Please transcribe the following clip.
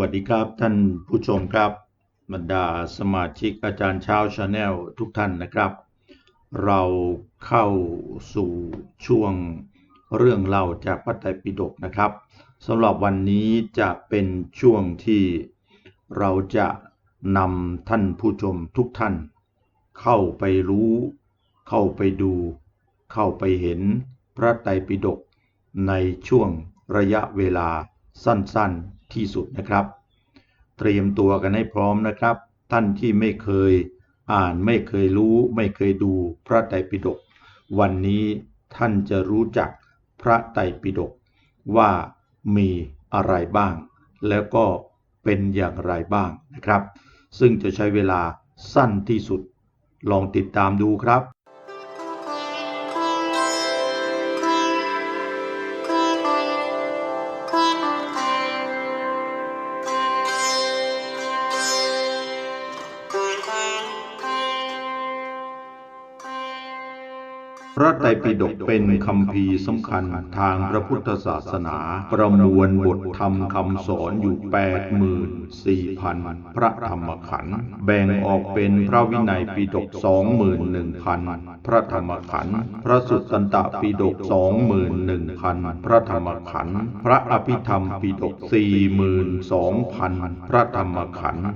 วัสดีครับท่านผู้ชมครับบรรดาสมาชิกอาจารย์เช้าชาแนลทุกท่านนะครับ เราเข้าสู่ช่วงเรื่องเล่าจากพระไตรปิฎกนะครับสำหรับวันนี้จะเป็นช่วงที่เราจะนำท่านผู้ชมทุกท่าน เข้าไปรู้ เข้าไปดู เข้าไปเห็นพระไตรปิฎกในช่วงระยะเวลาสั้นๆที่สุดนะครับ เตรียมตัวกันให้พร้อมนะครับ ท่านที่ไม่เคยอ่านไม่เคยรู้ ไม่เคยดูพระไตรปิฎกวันนี้ท่านจะรู้จักพระไตรปิฎกว่ามีอะไรบ้าง แล้วก็เป็นอย่างไรบ้างนะครับ ซึ่งจะใช้เวลาสั้นที่สุด ลองติดตามดูครับ ระไตรปิฎกเป็นคำพีสำคัญทางพระพุทธศาสนา ประมวลบทธรรมคำสอนอยู่ 84,000 พระธรรมขันธ์แบ่งออกเป็นพระวินัยปิฎก21,000 พระธรรมขันธ์พระสุตตันตปิฎก21,000 พระธรรมขันธ์พระอภิธรรมปิฎก42,000 พระธรรมขันธ์